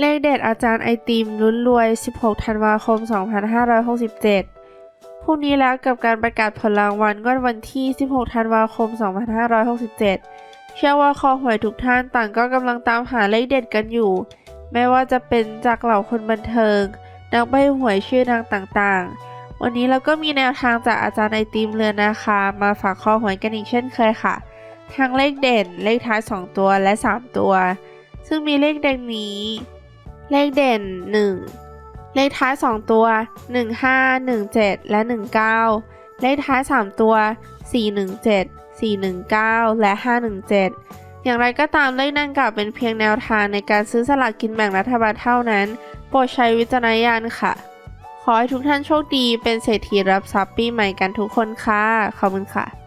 เลขเด็ดอาจารย์ไอติมลุ้นรวย 16 ธันวาคม 2567 พรุ่งนี้แล้วกับการประกาศผลรางวัลงวดวันที่ 16 ธันวาคม 2567 เชื่อว่าคอหวยทุกท่านต่างก็กำลังตามหาเลขเด็ดกันอยู่ ไม่ว่าจะเป็นจากเหล่าคนบันเทิง นักใบหวยชื่อดังต่างๆ วันนี้เราก็มีแนวทางจากอาจารย์ไอติมเรือนนะคะ มาฝากคอหวยกันอีกเช่นเคยค่ะ ทั้งเลขเด่น เลขท้าย 2 ตัวและ 3 ตัว ซึ่งมีเลขดังนี้ เลขเด่น 1 เลขท้าย 2 ตัว 15 17 และ 19 เลขท้าย 3 ตัว 417 419 และ 517 อย่างไรก็ตามเลขดังกล่าวเป็นเพียงแนวทางในการซื้อสลากกินแบ่งรัฐบาลเท่านั้น โปรดใช้วิจารณญาณค่ะ ขอให้ทุกท่านโชคดีเป็นเศรษฐีรับทรัพย์ปีใหม่กันทุกคนค่ะ ขอบคุณค่ะ